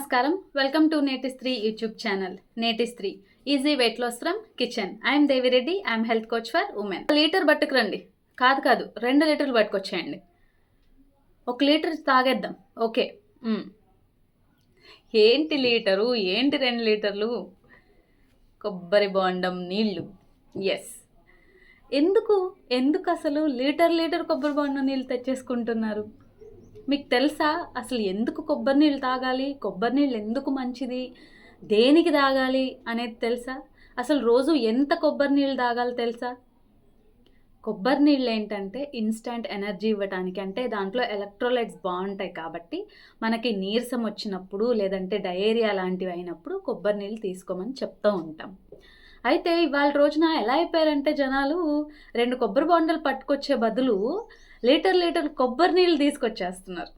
నమస్కారం. Welcome to నేటి స్త్రీ యూట్యూబ్ ఛానల్. నేటి స్త్రీ easy weight loss from kitchen. I'm Devireddy I'm health coach for women litre పట్టుకురండి. కాదు కాదు రెండు లీటర్లు పట్టుకొచ్చేయండి. ఒక లీటర్ తాగేద్దాం. ఓకే. ఏంటి లీటరు? ఏంటి రెండు లీటర్లు? కొబ్బరి బోండం నీళ్ళు. ఎస్ ఎందుకు? ఎందుకు అసలు లీటర్ లీటర్ కొబ్బరి బోండం నీళ్ళు తెచ్చేసుకుంటున్నారు? మీకు తెలుసా? అసలు ఎందుకు కొబ్బరి నీళ్ళు తాగాలి? కొబ్బరి నీళ్ళు ఎందుకు మంచిది? దేనికి తాగాలి అనేది తెలుసా? అసలు రోజు ఎంత కొబ్బరి నీళ్ళు తాగాలి తెలుసా? కొబ్బరి నీళ్ళు ఏంటంటే ఇన్స్టంట్ ఎనర్జీ ఇవ్వటానికి అంటే దాంట్లో ఎలక్ట్రోలైట్స్ బాగుంటాయి కాబట్టి మనకి నీరసం వచ్చినప్పుడు లేదంటే డయేరియా లాంటివి అయినప్పుడు కొబ్బరి నీళ్ళు తీసుకోమని చెప్తూ ఉంటాం. అయితే ఇవాళ రోజున ఎలా అయిపోయారంటే జనాలు రెండు కొబ్బరి బొండలు పట్టుకొచ్చే బదులు లీటర్ లీటర్ కొబ్బరి నీళ్ళు తీసుకొచ్చేస్తున్నారు.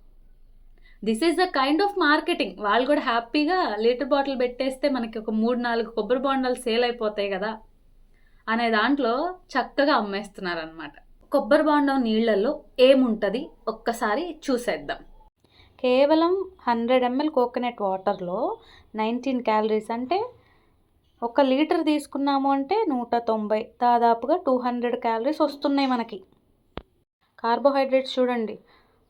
This is a kind of marketing వాళ్ళు కూడా హ్యాపీగా లీటర్ బాటిల్ పెట్టేస్తే మనకి ఒక మూడు నాలుగు కొబ్బరి బొండాలు సేల్ అయిపోతాయి కదా అనే దాంట్లో చక్కగా అమ్మేస్తున్నారనమాట కొబ్బరి బొండం నీళ్ళల్లో ఏముంటుంది? ఒక్కసారి చూసేద్దాం. కేవలం హండ్రెడ్ ఎంఎల్ కోకోనట్ వాటర్లో నైన్టీన్ క్యాలరీస్ అంటే ఒక లీటర్ తీసుకున్నాము అంటే నూట తొంభై. దాదాపుగా టూ హండ్రెడ్ క్యాలరీస్ వస్తున్నాయి మనకి. కార్బోహైడ్రేట్స్ చూడండి.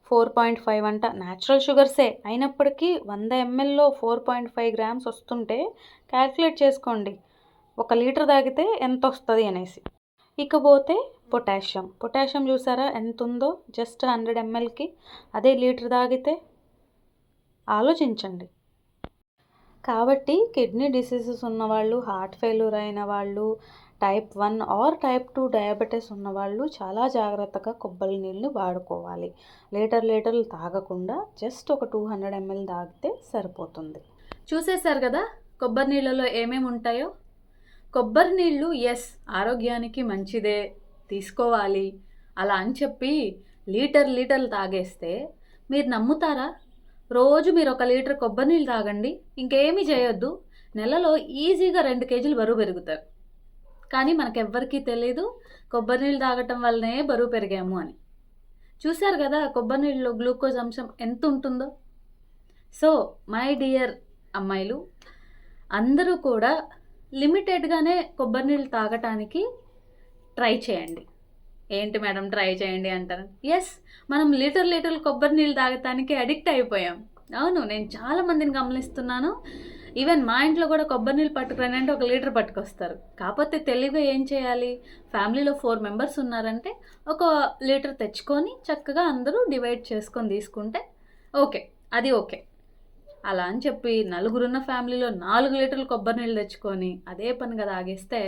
ఫోర్ పాయింట్ ఫైవ్ అంట. న్యాచురల్ షుగర్సే. అయినప్పటికీ వంద ఎంఎల్లో ఫోర్ పాయింట్ ఫైవ్ గ్రామ్స్ వస్తుంటే క్యాల్కులేట్ చేసుకోండి. ఒక లీటర్ తాగితే ఎంత వస్తుంది అనేసి. ఇకపోతే పొటాషియం. పొటాషియం చూసారా ఎంత ఉందో జస్ట్ హండ్రెడ్ ఎంఎల్కి. అదే లీటర్ తాగితే ఆలోచించండి. కాబట్టి కిడ్నీ డిసీజెస్ ఉన్నవాళ్ళు హార్ట్ ఫెయిల్యూర్ అయిన వాళ్ళు type one or type two diabetes ఉన్నవాళ్ళు చాలా జాగ్రత్తగా కొబ్బరి నీళ్ళు వాడుకోవాలి. లీటర్ లీటర్లు తాగకుండా జస్ట్ ఒక టూ హండ్రెడ్ ఎంఎల్ తాగితే సరిపోతుంది. చూసేశారు కదా కొబ్బరి నీళ్ళలో ఏమేమి ఉంటాయో? కొబ్బరి నీళ్ళు ఎస్ ఆరోగ్యానికి మంచిదే తీసుకోవాలి. అలా అని చెప్పి లీటర్ లీటర్లు తాగేస్తే మీరు నమ్ముతారా? రోజు మీరు ఒక లీటర్ కొబ్బరి నీళ్ళు తాగండి ఇంకేమీ చేయొద్దు. నెలలో ఈజీగా రెండు కేజీలు బరువు పెరుగుతారు. కానీ మనకెవ్వరికీ తెలియదు కొబ్బరి నీళ్ళు తాగటం వల్లనే బరువు పెరిగాము అని. చూశారు కదా కొబ్బరి నీళ్ళలో గ్లూకోజ్ అంశం ఎంత ఉంటుందో? సో మై డియర్ అమ్మాయిలు అందరూ కూడా లిమిటెడ్గానే కొబ్బరి నీళ్ళు తాగటానికి ట్రై చేయండి. ఏంటి మేడం ట్రై చేయండి అంటారు? ఎస్ మనం లీటర్ లీటర్ కొబ్బరి నీళ్ళు తాగటానికి అడిక్ట్ అయిపోయాం. అవును నేను చాలా మందిని గమనిస్తున్నాను. ఈవెన్ మా ఇంట్లో కూడా కొబ్బరి నీళ్ళు పట్టుకురండి అంటే ఒక లీటర్ పట్టుకొస్తారు. కాకపోతే తెలివిగా ఏం చేయాలి? ఫ్యామిలీలో ఫోర్ మెంబర్స్ ఉన్నారంటే ఒక లీటర్ తెచ్చుకొని చక్కగా అందరూ డివైడ్ చేసుకొని తీసుకుంటే ఓకే అది ఓకే. అలా అని చెప్పి నలుగురున్న ఫ్యామిలీలో నాలుగు లీటర్లు కొబ్బరి నీళ్ళు తెచ్చుకొని అదే పనిగా తాగేస్తే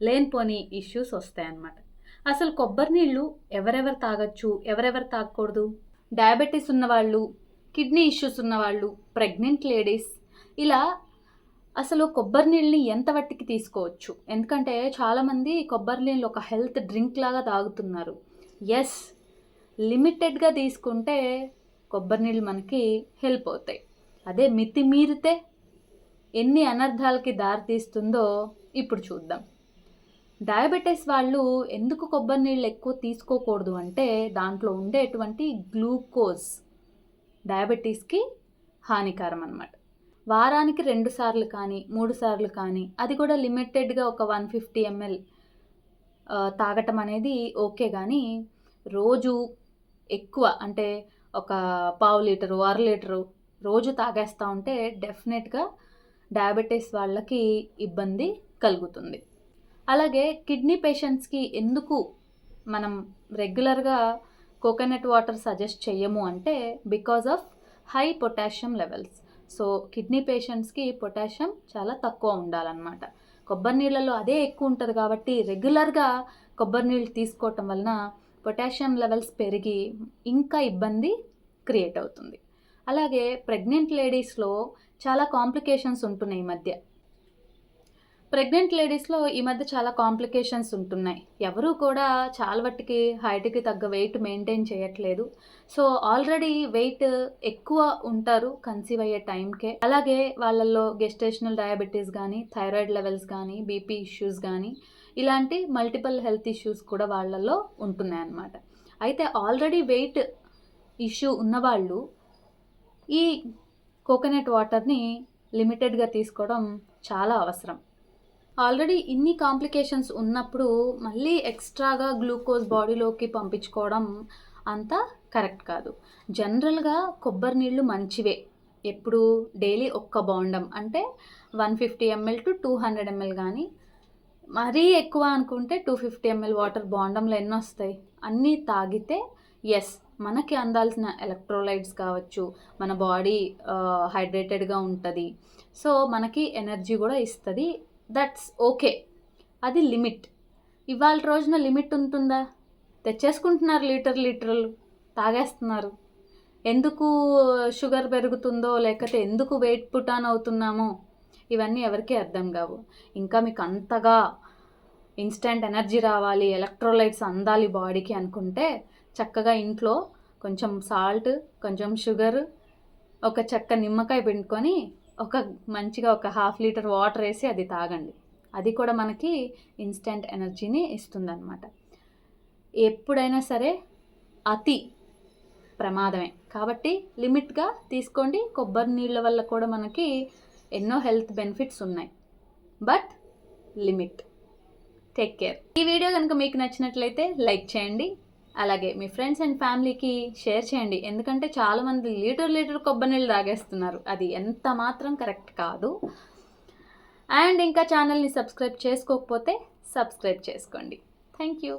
లేనిపోని ఇష్యూస్ వస్తాయన్నమాట అసలు కొబ్బరి నీళ్ళు ఎవరెవరు తాగొచ్చు? ఎవరెవరు తాగకూడదు? డయాబెటీస్ ఉన్నవాళ్ళు కిడ్నీ ఇష్యూస్ ఉన్నవాళ్ళు ప్రెగ్నెంట్ లేడీస్ ఇలా అసలు కొబ్బరి నీళ్ళని ఎంత వట్టికి తీసుకోవచ్చు? ఎందుకంటే చాలామంది కొబ్బరి నీళ్ళు ఒక హెల్త్ డ్రింక్ లాగా తాగుతున్నారు. ఎస్ లిమిటెడ్గా తీసుకుంటే కొబ్బరి నీళ్ళు మనకి హెల్ప్ అవుతాయి. అదే మితిమీరితే ఎన్ని అనర్థాలకి దారితీస్తుందో ఇప్పుడు చూద్దాం. డయాబెటీస్ వాళ్ళు ఎందుకు కొబ్బరి నీళ్ళు ఎక్కువ తీసుకోకూడదు అంటే దాంట్లో ఉండేటువంటి గ్లూకోజ్ డయాబెటీస్కి హానికరం అన్నమాట. వారానికి రెండు సార్లు కానీ మూడు సార్లు కానీ అది కూడా లిమిటెడ్గా ఒక వన్ ఫిఫ్టీ ఎంఎల్ తాగటం అనేది ఓకే కానీ రోజు ఎక్కువ అంటే ఒక పావు లీటరు అర లీటరు రోజు తాగేస్తూ ఉంటే డెఫినెట్గా డయాబెటీస్ వాళ్ళకి ఇబ్బంది కలుగుతుంది. అలాగే కిడ్నీ పేషెంట్స్కి ఎందుకు మనం రెగ్యులర్గా కోకోనట్ వాటర్ సజెస్ట్ చేయము అంటే because of high potassium levels. So kidney పేషెంట్స్కి పొటాషియం చాలా తక్కువ ఉండాలన్నమాట. కొబ్బరి నీళ్ళలో అదే ఎక్కువ ఉంటుంది కాబట్టి రెగ్యులర్గా కొబ్బరి నీళ్ళు తీసుకోవటం వలన పొటాషియం లెవెల్స్ పెరిగి ఇంకా ఇబ్బంది క్రియేట్ అవుతుంది. అలాగే ప్రెగ్నెంట్ లేడీస్లో చాలా కాంప్లికేషన్స్ ఉంటున్నాయి ఈ మధ్య. ప్రెగ్నెంట్ లేడీస్లో ఈ మధ్య చాలా కాంప్లికేషన్స్ ఉంటున్నాయి. ఎవరు కూడా చాలా మట్టుకి హైట్కి తగ్గ వెయిట్ మెయింటైన్ చేయట్లేదు. సో ఆల్రెడీ వెయిట్ ఎక్కువ ఉంటారు కన్సీవ్ అయ్యే టైంకే. అలాగే వాళ్ళల్లో గెస్టేషనల్ డయాబెటీస్ కానీ థైరాయిడ్ లెవెల్స్ కానీ బీపీ ఇష్యూస్ కానీ ఇలాంటి మల్టిపుల్ హెల్త్ ఇష్యూస్ కూడా వాళ్ళల్లో ఉంటున్నాయి అన్నమాట అయితే ఆల్రెడీ వెయిట్ ఇష్యూ ఉన్నవాళ్ళు ఈ కోకోనట్ వాటర్ని లిమిటెడ్గా తీసుకోవడం చాలా అవసరం. ఆల్రెడీ ఇన్ని కాంప్లికేషన్స్ ఉన్నప్పుడు మళ్ళీ ఎక్స్ట్రాగా గ్లూకోజ్ బాడీలోకి పంపించుకోవడం అంత కరెక్ట్ కాదు. జనరల్గా కొబ్బరి నీళ్ళు మంచివే. ఎప్పుడు డైలీ ఒక్క బాండం. అంటే one fifty ML to two hundred ML కానీ మరీ ఎక్కువ అనుకుంటే టూ ఫిఫ్టీ ఎంఎల్ వాటర్ బాండంలో ఎన్ని వస్తాయి? అన్నీ తాగితే ఎస్ మనకి అందాల్సిన ఎలక్ట్రోలైట్స్ కావచ్చు మన బాడీ హైడ్రేటెడ్గా ఉంటుంది. సో మనకి ఎనర్జీ కూడా ఇస్తుంది. దట్స్ ఓకే అది లిమిట్. ఇవాళ రోజున లిమిట్ ఉంటుందా? తెచ్చేసుకుంటున్నారు లీటర్ లీటర్లు తాగేస్తున్నారు. ఎందుకు షుగర్ పెరుగుతుందో లేకపోతే ఎందుకు వెయిట్ పుటాన్ అవుతున్నామో ఇవన్నీ ఎవరికీ అర్థం కావు. ఇంకా మీకు అంతగా ఇన్స్టెంట్ ఎనర్జీ రావాలి ఎలక్ట్రోలైట్స్ అందాలి బాడీకి అనుకుంటే చక్కగా ఇంట్లో కొంచెం సాల్ట్ కొంచెం షుగర్ ఒక చెక్క నిమ్మకాయ పిండుకొని ఒక మంచిగా ఒక హాఫ్ లీటర్ వాటర్ వేసి అది తాగండి. అది కూడా మనకి ఇన్స్టెంట్ ఎనర్జీని ఇస్తుందన్నమాట. ఎప్పుడైనా సరే అతి ప్రమాదమే. కాబట్టి లిమిట్గా తీసుకోండి. కొబ్బరి నీళ్ళ వల్ల కూడా మనకి ఎన్నో హెల్త్ బెనిఫిట్స్ ఉన్నాయి. But limit. Take care. ఈ వీడియో కనుక మీకు నచ్చినట్లయితే లైక్ చేయండి. అలాగే మీ ఫ్రెండ్స్ అండ్ ఫ్యామిలీకి షేర్ చేయండి. ఎందుకంటే చాలామంది లీటర్ లీటర్ కొబ్బరి నీళ్ళు తాగేస్తున్నారు. అది ఎంత మాత్రం కరెక్ట్ కాదు. అండ్ ఇంకా ఛానల్ని సబ్స్క్రైబ్ చేసుకోకపోతే సబ్స్క్రైబ్ చేసుకోండి. Thank you